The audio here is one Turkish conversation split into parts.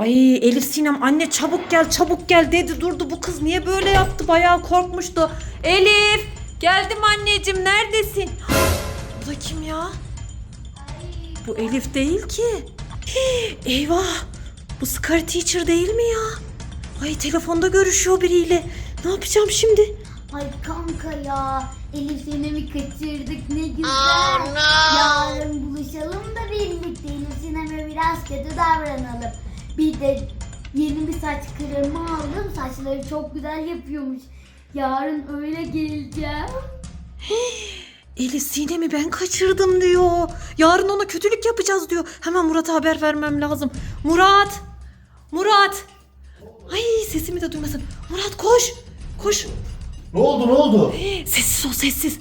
Ay Elif Sinem anne çabuk gel çabuk gel dedi durdu. Bu kız niye böyle yaptı? Bayağı korkmuştu. Elif geldim anneciğim neredesin? Bu da kim ya? Bu Elif değil ki. Hii, Eyvah. Bu Scar Teacher değil mi ya? Ay telefonda görüşüyor biriyle. Ne yapacağım şimdi? Ay kanka ya. Elif Sinem'i kaçırdık ne güzel. Yarın buluşalım da birlikte Elif Sinem'e biraz kötü davranalım. Bir de yeni bir saç kremi aldım. Saçları çok güzel yapıyormuş. Yarın öyle geleceğim. Elif Sinem'i ben kaçırdım diyor. Yarın ona kötülük yapacağız diyor. Hemen Murat'a haber vermem lazım. Murat! Murat! Ay sesimi de duymasın. Murat koş! Koş! Ne oldu ne oldu? Sessiz ol sessiz.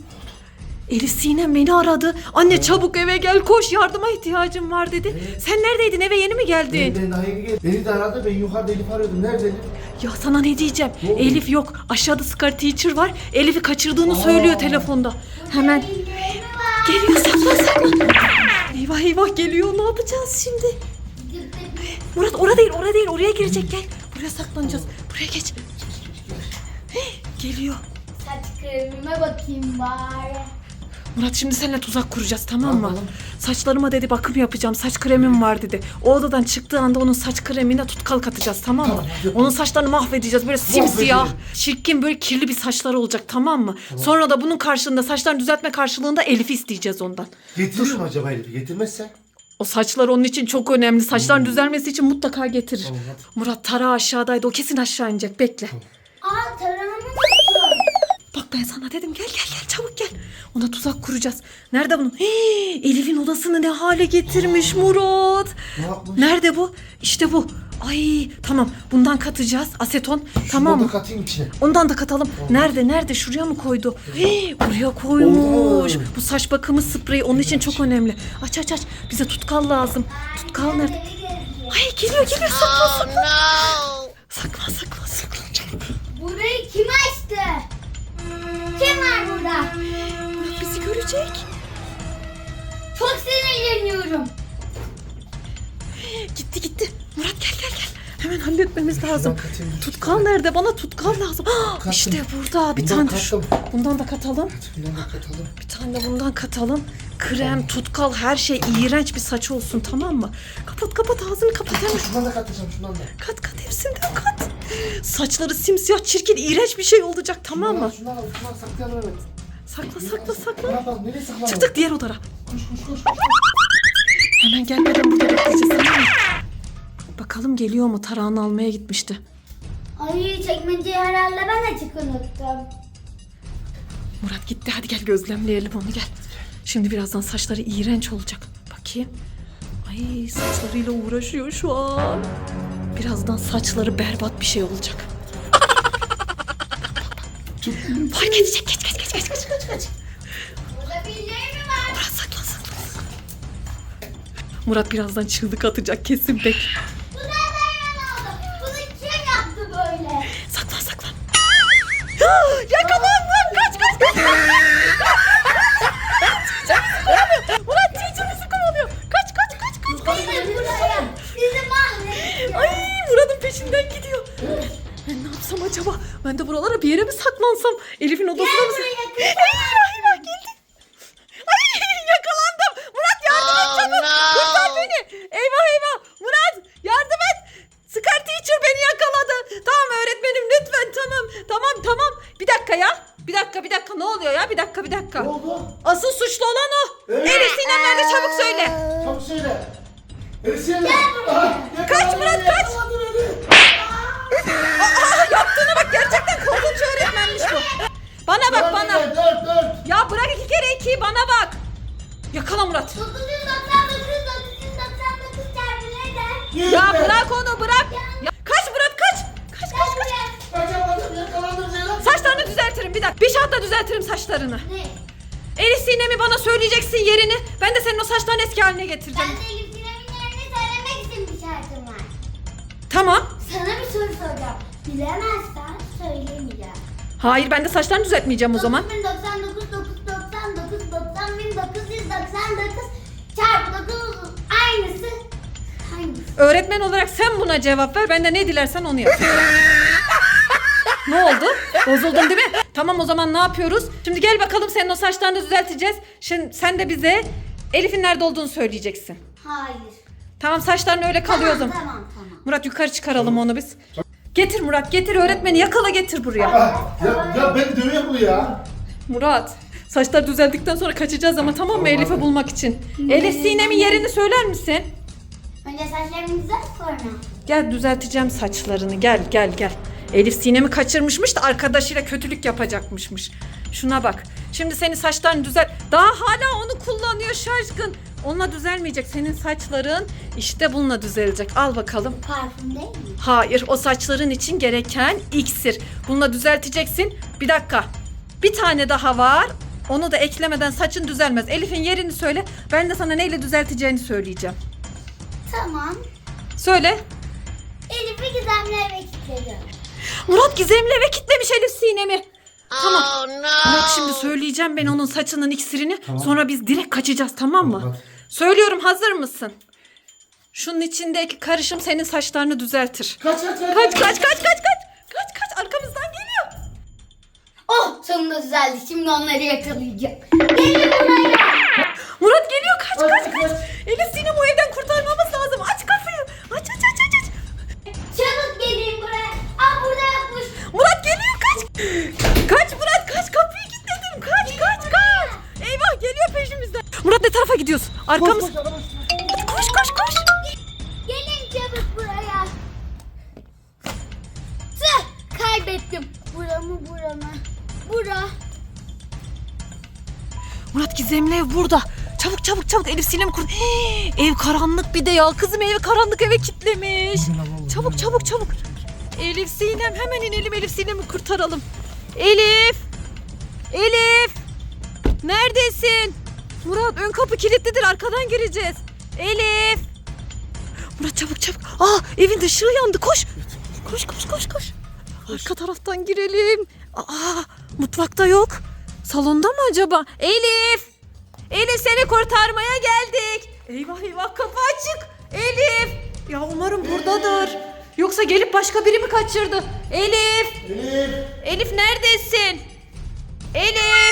Elif Sinem beni aradı. Anne çabuk eve gel koş yardıma ihtiyacım var dedi. Sen neredeydin eve yeni mi geldin? Ben, ben daha geldim. Beni de aradı ben yukarıda Elif arıyordum. Nerede Elif? Ya sana ne diyeceğim? Ne oldu? Elif yok. Aşağıda Scar Teacher var. Elif'i kaçırdığını söylüyor telefonda. Hemen geliyor saklan saklan. Eyvah eyvah geliyor ne yapacağız şimdi? Murat orada değil orada değil oraya girecek gel. Buraya saklanacağız. Buraya geç. Hey, Geliyor. Saç kremime bakayım bari. Murat şimdi seninle tuzak kuracağız tamam mı? Tamam. Saçlarıma dedi bakım yapacağım. Saç kremim var dedi. O odadan çıktığı anda onun saç kremine tutkal katacağız tamam mı? Tamam. Onun saçlarını mahvedeceğiz. Böyle simsiyah, çirkin böyle kirli bir saçları olacak tamam mı? Sonra da bunun karşılığında saçlarını düzeltme karşılığında Elif'i isteyeceğiz ondan. Getirir mi acaba Elif'i? Getirmezse? O saçlar onun için çok önemli. Saçların düzelmesi için mutlaka getirir. Tamam. Murat tara aşağıdaydı. O kesin aşağı inecek. Bekle. Aa taramamı ben sana dedim gel gel gel çabuk gel. Ona tuzak kuracağız. Nerede bunun? Hii, Elif'in odasını ne hale getirmiş Murat. Ne yapmış? Nerede bu? İşte bu. Ay tamam bundan katacağız aseton tamam Şunu da mı? katayım içine. Ondan da katalım. Nerede nerede şuraya mı koydu? Hii, buraya koymuş. Oo. Bu saç bakımı spreyi onun için çok önemli. Aç aç aç. Bize tutkal lazım. Tutkal nerede? Ay geliyor geliyor saklan saklan. Saklan saklan saklan çabuk. Burayı? Kim Görecek. Çok sinirleniyorum. Gitti gitti. Murat gel gel gel. Hemen halletmemiz lazım. katayım. Tutkal nerede? Bana tutkal lazım. Ah, Kattım. işte burada. Bir Bundan tane de şu-. Bundan da katalım. Bundan da katalım. Bir tane de bundan katalım. Krem, tutkal her şey iğrenç bir saç olsun tamam mı? Kapat kapat ağzını kapat hemen. Şundan da katacağım şundan da. Kat kat hepsinden kat. Saçları simsiyah çirkin iğrenç bir şey olacak tamam mı? Şundan al şundan saklayalım evet. Sakla sakla sakla. yapalım nereye? Çıktık diğer odara. Koş koş koş. koş. Hemen gelmeden burada bekleyeceğiz tamam mı? Bakalım geliyor mu? Tarağını almaya gitmişti. Ay çekmeceyi herhalde ben açık unuttum. Murat gitti hadi gel gözlemleyelim onu gel. Şimdi birazdan saçları iğrenç olacak. Bakayım. Ay saçlarıyla uğraşıyor şu an. Birazdan saçları berbat bir şey olacak. Fark edecek geç geç geç geç geç geç geç. Burada birileri mi var? Murat saklan saklan. Murat birazdan çığlık atacak kesin bek. Bu nereden oldu? Bunu kim yaptı böyle? Saklan saklan. Yakalandım kaç kaç kaç. Murat Cici bizi kovalıyor. Kaç kaç kaç kaç. Gelin buraya. Sizi mahvedeceğim. Ay Murat'ın peşinden gidiyor. Ben ne yapsam acaba? Ben de buralara bir yere mi saklansam? Elif'in odasına mı? buraya, kız. Eyvah eyvah geldi. Ay yakalandım. Murat yardım et çabuk. Kurtar beni. Eyvah eyvah. Murat yardım et. Scar Teacher beni yakaladı. Tamam öğretmenim lütfen tamam. Tamam tamam. Bir dakika ya. Bir dakika bir dakika ne oluyor ya? Bir dakika. Ne oldu? Asıl suçlu olan o. Evet. Elif Sinem nerede çabuk söyle. Çabuk söyle. Elif söyle. Gel Kaç Murat, kaç. Aa, yaptığına bak gerçekten korkunç öğretmenmiş bu. Bana bak bana. Dört dört. Ya bırak iki kere iki bana bak. Yakala Murat. 999 999 çarpı neden? Ya bırak onu bırak. Şartla düzeltirim saçlarını. Ne? Elif Sinem'i bana söyleyeceksin yerini. Ben de senin o saçlarını eski haline getireceğim. Ben de Elif Sinem'in yerini söylemek için bir şartım var. Tamam. Sana bir soru soracağım. Bilemezsen söylemeyeceğim. Hayır ben de saçlarını düzeltmeyeceğim o zaman. 9099 999 90999 çarpı 9 aynısı hangisi? Öğretmen olarak sen buna cevap ver. Ben de ne dilersen onu yapıyorum. ne oldu? Bozuldun değil mi? Tamam o zaman ne yapıyoruz? Şimdi gel bakalım senin o saçlarını düzelteceğiz. Şimdi sen de bize Elif'in nerede olduğunu söyleyeceksin. Hayır. Tamam saçların öyle kalıyor o zaman. Tamam tamam. Murat yukarı çıkaralım onu biz. Getir Murat getir öğretmeni yakala getir buraya. Ah, ya, ya ben dövüyor bu ya. Murat saçlar düzeldikten sonra kaçacağız ama tamam mı Elif'i bulmak için. Elif Sinem'in yerini söyler misin? Önce saçlarımı düzelt sonra. Gel düzelteceğim saçlarını gel gel gel. Elif Sinem'i kaçırmışmış da arkadaşıyla kötülük yapacakmışmış. Şuna bak. Şimdi senin saçlarını düzel. Daha hala onu kullanıyor şaşkın. Onunla düzelmeyecek. Senin saçların işte bununla düzelecek. Al bakalım. Parfüm değil mi? Hayır o saçların için gereken iksir. Bununla düzelteceksin. Bir dakika. Bir tane daha var. Onu da eklemeden saçın düzelmez. Elif'in yerini söyle. Ben de sana neyle düzelteceğini söyleyeceğim. Tamam. Söyle. Elif'i gizemli eve kilitledim. Murat gizemli eve kitlemiş Elif Sinem'i. Tamam. Murat şimdi söyleyeceğim ben onun saçının iksirini. Sonra biz direkt kaçacağız tamam mı? Tamam. Söylüyorum hazır mısın? Şunun içindeki karışım senin saçlarını düzeltir. Kaç kaç kaç. Kaç kaç kaç kaç kaç. Kaç kaç arkamızdan geliyor. Oh sonunda düzeldi. Şimdi onları yakalayacağım. Gelin buraya. Murat geliyor kaç kaç Kaç. Elif Sinem o evden kurtarmamız Murat ne tarafa gidiyoruz? Arkamız. Koş koş araba. Koş koş koş. Gelin çabuk buraya. Tüh kaybettim. Bura mı bura mı? Bura. Murat gizemli ev burada. Çabuk çabuk çabuk Elif Sinem kur. Hii, ev karanlık bir de ya. Kızım evi karanlık eve kilitlemiş. Çabuk çabuk çabuk. Elif Sinem hemen inelim Elif Sinem'i kurtaralım. Elif. Elif. Neredesin? Murat ön kapı kilitlidir arkadan gireceğiz. Elif. Murat çabuk çabuk. Aa evin ışığı yandı koş. Koş koş koş koş. Arka taraftan girelim. Aa mutfakta yok. Salonda mı acaba? Elif. Elif seni kurtarmaya geldik. Eyvah eyvah kapı açık. Elif. Ya umarım buradadır. Yoksa gelip başka biri mi kaçırdı? Elif. Elif. Elif neredesin? Elif.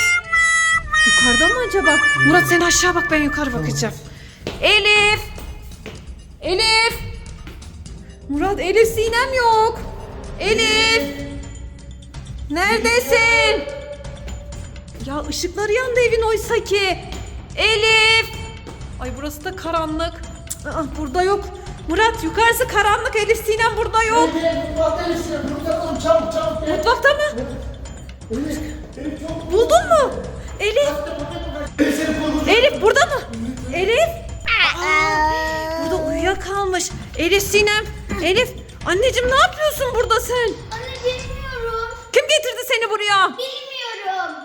Yukarıda mı acaba? Murat sen aşağı bak ben yukarı bakacağım. Elif. Elif. Murat Elif Sinem yok. Elif. Neredesin? Ya ışıkları yandı evin oysa ki. Elif. Ay burası da karanlık. Cık, aa, burada yok. Murat yukarısı karanlık Elif Sinem burada yok. Mutfakta Elif Sinem. Burada oğlum çabuk çabuk. Mutfakta mı? Elif. Elif çabuk. Buldun mu? Elif. Elif burada mı? Elif. Burada uyuyakalmış. Elif Sinem. Elif. Anneciğim ne yapıyorsun burada sen? Anne bilmiyorum. Kim getirdi seni buraya? Bilmiyorum.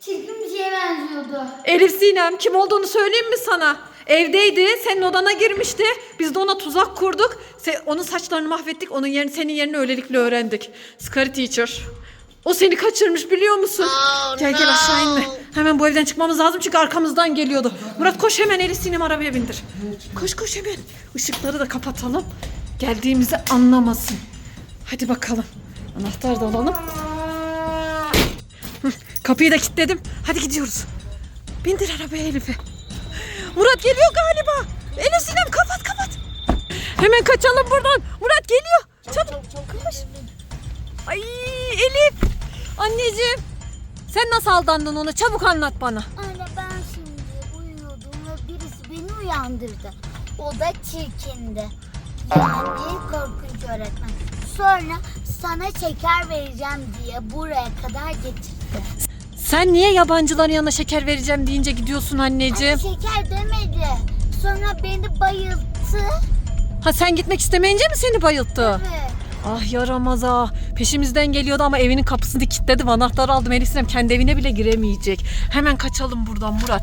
Çirkin bir şeye benziyordu. Elif Sinem kim olduğunu söyleyeyim mi sana? Evdeydi, senin odana girmişti. Biz de ona tuzak kurduk. Se- onun saçlarını mahvettik. Onun yerini, senin yerini öylelikle öğrendik. Scary Teacher. O seni kaçırmış biliyor musun? gel gel aşağı inme. Hemen bu evden çıkmamız lazım çünkü arkamızdan geliyordu. Murat koş hemen Elif Sinem arabaya bindir. Koş koş hemen. Işıkları da kapatalım. Geldiğimizi anlamasın. Hadi bakalım. Anahtar da alalım. Kapıyı da kilitledim. Hadi gidiyoruz. Bindir arabaya Elif'i. Murat geliyor galiba. Elif Sinem kapat kapat. Hemen kaçalım buradan. Murat geliyor. Çabuk koş. Ay Elif. Anneciğim. Sen nasıl aldandın ona? Çabuk anlat bana. Anne ben şimdi uyuyordum ve birisi beni uyandırdı. O da çirkindi. Yani korkunç öğretmen. Sonra sana şeker vereceğim diye buraya kadar getirdi. Sen niye yabancıların yanına şeker vereceğim deyince gidiyorsun anneciğim? Anne şeker demedi. Sonra beni bayılttı. Ha sen gitmek istemeyince mi seni bayılttı? Evet. Ah yaramaz ha. Peşimizden geliyordu ama evinin kapısını kilitledim. Anahtarı aldım. Elif Sinem kendi evine bile giremeyecek. Hemen kaçalım buradan Murat.